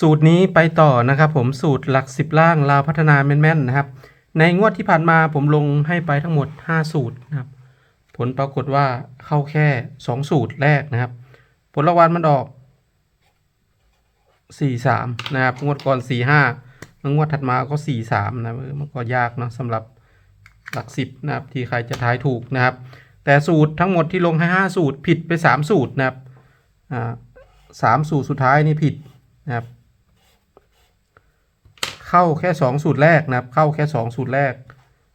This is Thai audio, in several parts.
สูตรนี้ไปต่อนะครับผมสูตรหลักสิบล่างลาวพัฒนาแม่นๆนะครับ ในงวดที่ผ่านมาผมลงให้ไปทั้งหมด 5 สูตรนะครับ ผลปรากฏว่าเข้าแค่ 2 สูตรแรกนะครับ ผลรางวัลมันออก 4-3 นะครับ งวดก่อน 4-5แล้วงวดถัดมาก็ 4-3 นะมันก็ยากเนาะสำหรับหลักสิบนะครับ ที่ใครจะทายถูกนะครับ แต่สูตรทั้งหมดที่ลงให้ 5 สูตรผิดไป 3 สูตรนะครับอ่าสามสูตรสุดท้ายนี่ผิดนะครับ เข้าแค่ 2 สูตรแรกนะครับ เข้าแค่ 2 สูตรแรก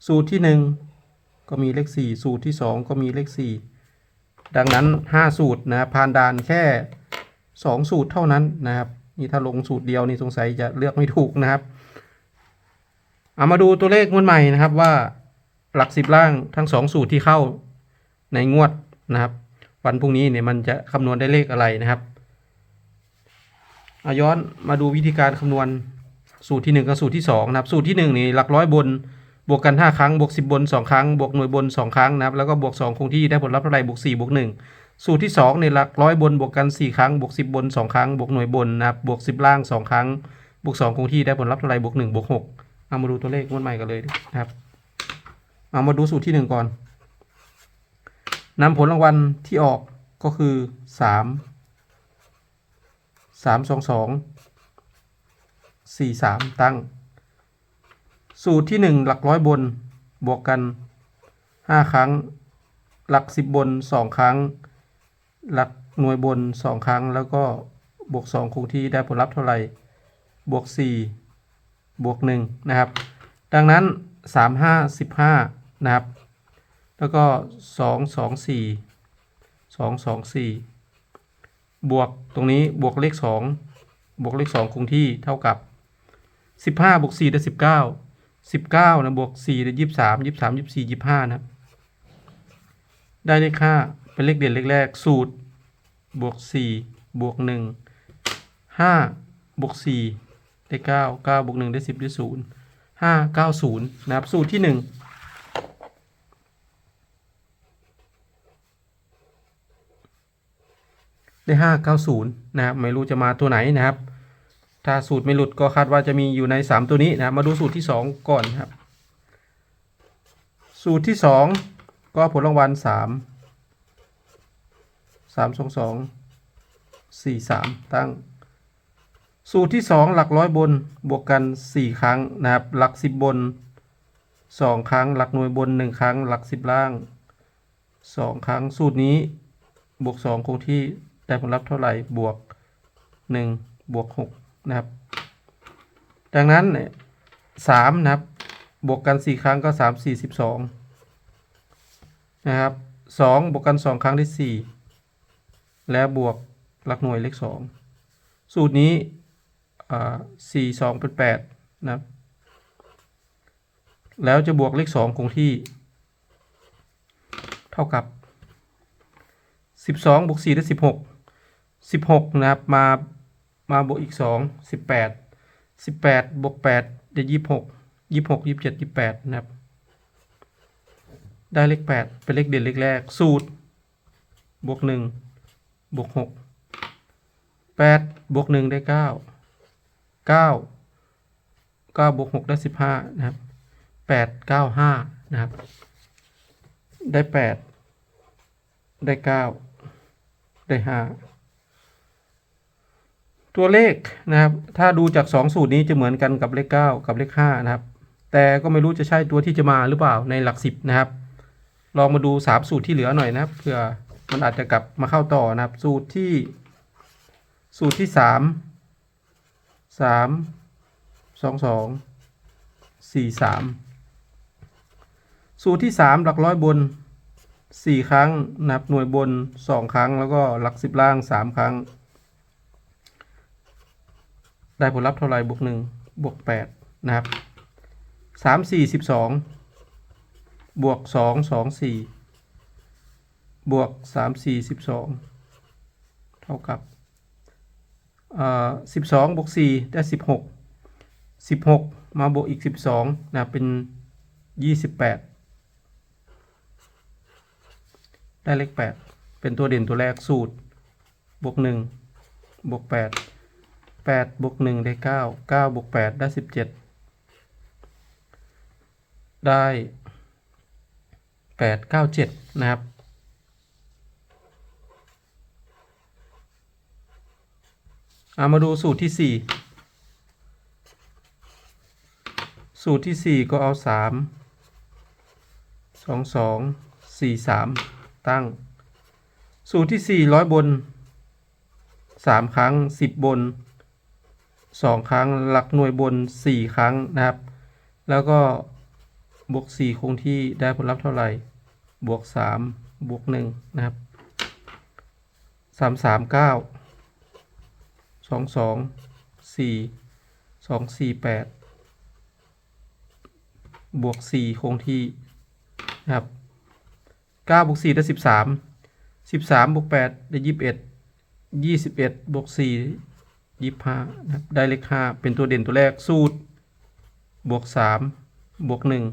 สูตรที่ 1 ก็มีเลข 4 สูตรที่ 2 ก็มีเลข 4 ดังนั้น 5 สูตรนะครับผ่านด่านแค่ 2 สูตรเท่านั้นนะครับนี่ถ้าลงสูตรเดียวนี่สงสัยจะเลือกไม่ถูกนะครับเอามาดูตัวเลขงวดใหม่นะครับว่าหลักสิบล่างทั้ง2สูตรที่เข้าในงวดนะครับ วันพรุ่งนี้เนี่ยมันจะคำนวณได้เลขอะไรนะครับเอาย้อนมาดูวิธีการคำนวณ สูตรที่ 1 กับสูตรที่2นะครับสูตรที่ 1 นี่หลักร้อยบน บวกกัน 5 ครั้ง บวก 10 บน 2 ครั้ง บวกหน่วยบน 2 ครั้งนะครับแล้วก็บวก 2 คงที่ได้ผลลัพธ์เท่าไหร่บวก4บวก1สูตรที่2ในหลักร้อยบนบวกกัน 4 ครั้ง บวก 10 บน 2 ครั้ง บวกหน่วยบนนะครับบวก 10 ล่าง 2 ครั้ง บวก 2 คงที่ได้ผลลัพธ์เท่าไหร่บวก1บวก6เอามาดูตัวเลขงวดใหม่กันเลยนะครับเอามาดูสูตรที่ 1 ก่อนนำผลรางวัลที่ออกก็คือ 3 3 2 2 สี่สามตั้ง สูตรที่หนึ่งหลักร้อยบน บวกกันห้าครั้ง หลักสิบบนสองครั้ง หลักหน่วยบนสองครั้ง แล้วก็บวกสองคงที่ได้ผลลัพธ์เท่าไหร่ บวกสี่บวกหนึ่งนะครับ ดังนั้นสามห้าสิบห้านะครับ แล้วก็สองสองสี่สองสองสี่บวกตรงนี้บวกเลขสองบวกเลขสองคงที่เท่ากับ สิบห้าบวกสี่ได้สิบเก้าสิบเก้านะบวกสี่ได้ยี่สิบสามยี่สิบสามยี่สิบสี่ยี่สิบห้านะครับได้เลขห้าเป็นเลขเด่นเลขแรก สูตร บวกสี่บวกหนึ่งห้าบวกสี่ได้เก้าเก้าบวกหนึ่งได้สิบได้ศูนย์ห้าเก้าศูนย์นะครับ สูตรที่หนึ่งได้ห้าเก้าศูนย์นะครับ ไม่รู้จะมาตัวไหนนะครับ ถ้าสูตรไม่หลุดก็คาดว่าจะมีอยู่ใน 3 ตัวนี้นะครับมาดูสูตรที่ 2 ก่อนครับ สูตรที่ 2 ก็ผลรางวัล 3 3 2 2 4 3 ตั้ง สูตรที่ 2 หลักร้อยบนบวกกัน 4 ครั้งนะครับ หลัก 10 บน 2 ครั้ง หลักหน่วยบน 1 ครั้ง หลัก 10 ล่าง 2 ครั้งสูตรนี้บวก 2 คงที่ได้ผลลัพธ์เท่าไหร่บวก 1 บวก 6 นะครับ ดังนั้นเนี่ยสามนะครับบวกกันสี่ครั้งก็สามสี่สิบสองนะครับสองบวกกันสองครั้งได้สี่แล้วบวกหลักหน่วยเลขสองสูตรนี้สี่สองเป็นแปดนะครับแล้วจะบวกเลขสองคงที่ เท่ากับสิบสองบวกสี่ได้สิบหกสิบหกนะครับมา มาบวกอีกสองสิบแปดสิบแปดบวกแปดได้ยี่หกยี่หกยี่สิบเจ็ดยี่แปดนะครับ ได้เลขแปดเป็นเลขเด่นเลขแรก สูตร บวกหนึ่งบวกหกแปดบวกหนึ่งได้เก้าเก้าเก้าบวกหกได้สิบห้านะครับแปดเก้าห้านะครับ ได้แปดได้เก้าได้ห้า ตัวเลขนะครับ ถ้าดูจาก 2 สูตรนี้จะเหมือนกันกับเลข 9 กับเลข5นะครับ แต่ก็ไม่รู้จะใช่ตัวที่จะมาหรือเปล่าในหลัก 10 นะครับ ลองมาดู 3 สูตรที่เหลือหน่อยนะครับเผื่อมันอาจจะกลับมาเข้าต่อนะครับ สูตรที่ สูตรที่ 3 3 2 2 4 3 สูตรที่ 3 หลักร้อยบน 4 ครั้ง นับหน่วยบน 2 ครั้ง แล้วก็หลัก 10 ล่าง 3 ครั้ง ได้ผลลัพธ์เท่าไรบวกหนึ่งบวกแปดนะครับสามสี่สิบสองบวกสองสองสี่บวกสามสี่สิบสองเท่ากับสิบสองบวกสี่ได้สิบหกสิบหกมาบวกอีกสิบสองนะเป็นยี่สิบแปดได้เลขแปดเป็นตัวเด่นตัวแรกสูตรบวกหนึ่งบวกแปด แปดบวกหนึ่งได้เก้าเก้าบวกแปดได้สิบเจ็ดได้แปดเก้าเจ็ดนะครับ เอามาดูสูตรที่สี่สูตรที่สี่ก็เอาสามสองสองสี่สามตั้ง สูตรที่สี่ร้อยบนสามครั้งสิบบน สองครั้ง หลักหน่วยบนสี่ครั้งนะครับ แล้วก็บวกสี่คงที่ได้ผลลัพธ์เท่าไหร่ บวกสามบวกหนึ่งนะครับสามสามเก้าสองสองสี่สองสี่แปดบวกสี่คงที่นะครับเก้าบวกสี่ได้สิบสามสิบสามบวกแปดได้ยี่สิบเอ็ดยี่สิบเอ็ดบวกสี่ ยี่ห้านะครับได้เลขห้าเป็นตัวเด่นตัวแรกสูตร บวกสามบวกหนึ่ง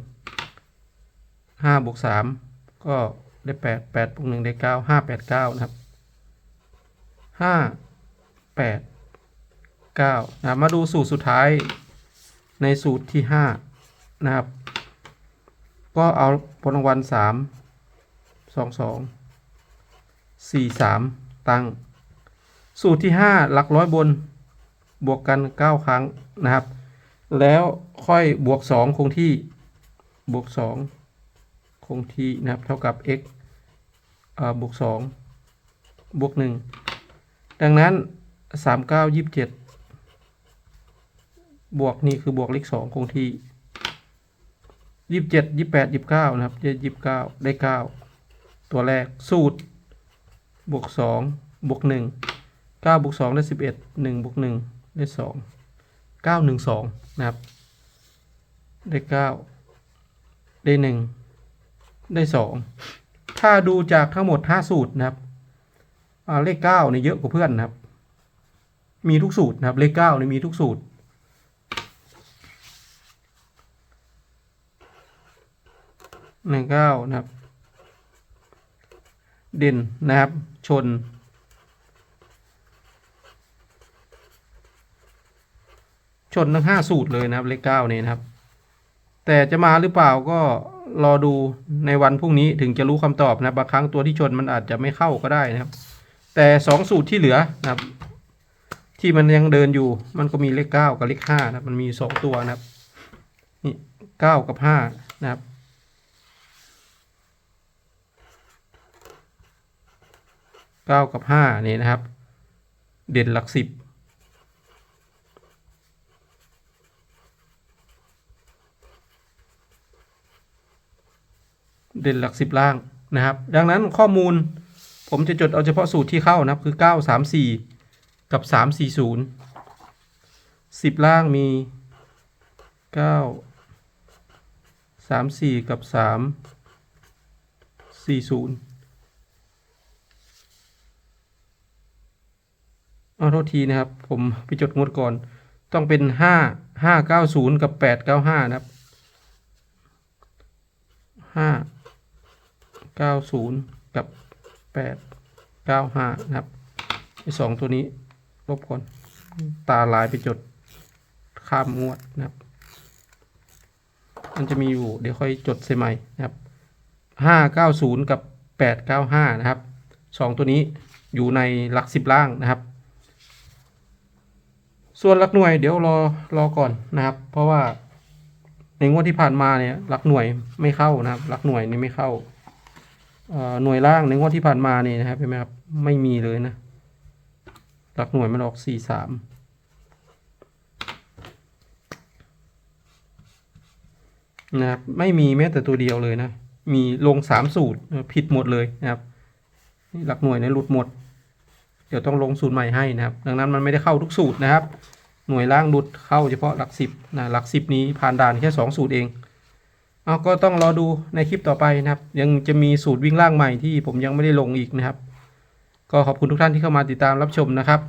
ห้าบวกสามก็ได้แปดแปดบวกหนึ่งได้เก้าห้าแปดเก้านะครับห้าแปด9นะมาดูสูตรสุดท้ายในสูตรที่5นะครับ ก็เอาผลรางวัล3 2 2 4 3ตั้ง สูตรที่5หลักร้อยบน บวกกัน 9 ครั้งนะครับ แล้วค่อยบวก 2 คงที่บวก 2 คงที่นะครับ เท่ากับ x เอ่อบวก 2 บวก 1 ดังนั้น 3 9 27 บวกนี่คือบวกเลขสองคงที่ยี่สิบเจ็ดยี่แปดยี่บเก้านะครับยี่สิบเก้าได้เก้าตัวแรกสูตร บวกสองบวกหนึ่งเก้าบวกสองได้สิบเอ็ดหนึ่งบวกหนึ่ง ได้สองเก้าหนึ่งสองนะครับ ได้เก้าได้หนึ่งได้สองถ้าดูจากทั้งหมดห้าสูตรนะครับเลขเก้าเนี่ยเยอะกว่าเพื่อนนะครับ มีทุกสูตรนะครับ เลขเก้าเนี่ยมีทุกสูตรหนึ่งเก้านะครับ เด่นนะครับ ชน ชนทั้งห้าสูตรเลยนะครับ เลขเก้านี่นะครับ แต่จะมาหรือเปล่าก็รอดูในวันพรุ่งนี้ถึงจะรู้คำตอบนะบางครั้งตัวที่ชนมันอาจจะไม่เข้าก็ได้นะครับ แต่สองสูตรที่เหลือนะครับ ที่มันยังเดินอยู่ มันก็มีเลขเก้ากับเลขห้านะมันมีสองตัวนะครับนี่เก้ากับห้านะครับเก้ากับห้านี่นะครับ เด่นหลักสิบ เด่นหลักสิบล่างนะครับ ดังนั้นข้อมูลผมจะจดเอาเฉพาะสูตรที่เข้านะครับคือเก้าสามสี่กับสามสี่ศูนย์สิบล่างมีเก้าสามสี่กับสามสี่ศูนย์เอาโทษทีนะครับ ผมไปจดงดก่อน ต้องเป็นห้าห้าเก้าศูนย์กับแปดเก้าห้านะครับห้า เก้าศูนย์กับแปดเก้าห้านะครับไอสองตัวนี้ลบก่อนตาลายไปจดข้ามงวดนะครับ มันจะมีอยู่เดี๋ยวค่อยจดใส่ใหม่นะครับห้าเก้าศูนย์กับแปดเก้าห้านะครับสองตัวนี้อยู่ในหลักสิบล่างนะครับ ส่วนหลักหน่วยเดี๋ยวรอรอก่อนนะครับ เพราะว่าในงวดที่ผ่านมาเนี่ยหลักหน่วยไม่เข้านะครับหลักหน่วยนี่ไม่เข้า หน่วยล่างในงวดที่ผ่านมาเนี่ยนะครับเห็นไหมครับไม่มีเลยนะหลักหน่วยมันออกสี่สามนะครับไม่มีแม้แต่ตัวเดียวเลยนะ มีลงสามสูตรผิดหมดเลยนะครับนี่หลักหน่วยเนี่ยหลุดหมด เดี๋ยวต้องลงสูตรใหม่ให้นะครับ ดังนั้นมันไม่ได้เข้าทุกสูตรนะครับ หน่วยล่างหลุดเข้าเฉพาะหลักสิบนะหลักสิบนี้ผ่านด่านแค่สองสูตรเอง เอาก็ต้องรอดูในคลิปต่อไปนะครับ ยังจะมีสูตรวิ่งล่างใหม่ที่ผมยังไม่ได้ลงอีกนะครับ ก็ขอบคุณทุกท่านที่เข้ามาติดตามรับชมนะครับ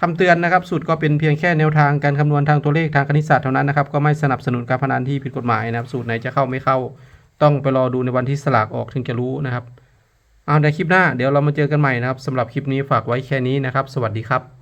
คำเตือนนะครับสูตรก็เป็นเพียงแค่แนวทางการคำนวณทางตัวเลขทางคณิตศาสตร์เท่านั้นนะครับก็ไม่สนับสนุนการพนันที่ผิดกฎหมายนะครับ สูตรไหนจะเข้าไม่เข้า ต้องไปรอดูในวันที่สลากออกถึงจะรู้นะครับ เอาในคลิปหน้าเดี๋ยวเรามาเจอกันใหม่นะครับสำหรับคลิปนี้ฝากไว้แค่นี้นะครับ สวัสดีครับ